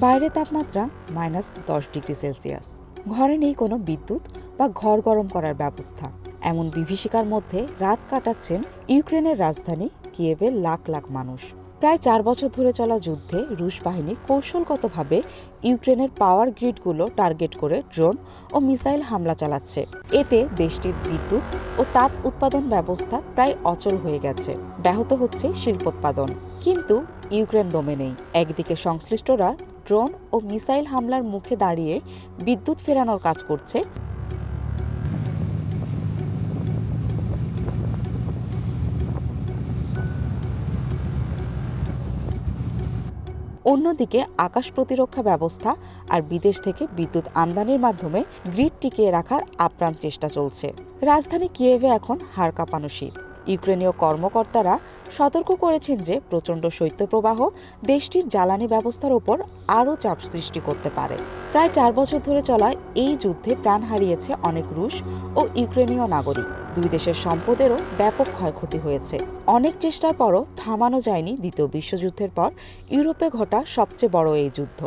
বাইরে তাপমাত্রা মাইনাস দশ ডিগ্রি সেলসিয়াস। ঘরে নেই কোনো বিদ্যুৎ বা ঘর গরম করার ব্যবস্থা। এমন বিভীষিকার মধ্যে রাত কাটাচ্ছেন ইউক্রেনের রাজধানী কিয়েভের লাখ লাখ মানুষ। প্রায় চার বছর ধরে চলা যুদ্ধে রুশ বাহিনী কৌশলগতভাবে ইউক্রেনের পাওয়ার গ্রিডগুলো টার্গেট করে ড্রোন ও মিসাইল হামলা চালাচ্ছে। এতে দেশটির বিদ্যুৎ ও তাপ উৎপাদন ব্যবস্থা প্রায় অচল হয়ে গেছে। ব্যাহত হচ্ছে শিল্পোৎপাদন। কিন্তু ইউক্রেন দমে নেই। একদিকে সংশ্লিষ্টরা ড্রোন ও মিসাইল হামলার মুখে দাঁড়িয়ে বিদ্যুৎ ফেরানোর কাজ করছে। অন্যদিকে আকাশ প্রতিরক্ষা ব্যবস্থা আর বিদেশ থেকে বিদ্যুৎ আমদানির মাধ্যমে গ্রিড টিকিয়ে রাখার আপ্রাণ চেষ্টা চলছে। রাজধানী কিয়েভে এখন হাড় কাঁপানো শীত। ইউক্রেনীয় কর্মকর্তারা সতর্ক করেছেন যে প্রচণ্ড শৈত্যপ্রবাহ দেশটির জ্বালানি ব্যবস্থার ওপর আরও চাপ সৃষ্টি করতে পারে। প্রায় চার বছর ধরে চলা এই যুদ্ধে প্রাণ হারিয়েছে অনেক রুশ ও ইউক্রেনীয় নাগরিক। দুই দেশের সম্পদেরও ব্যাপক ক্ষয়ক্ষতি হয়েছে। অনেক চেষ্টার পরও থামানো যায়নি দ্বিতীয় বিশ্বযুদ্ধের পর ইউরোপে ঘটা সবচেয়ে বড় এই যুদ্ধ।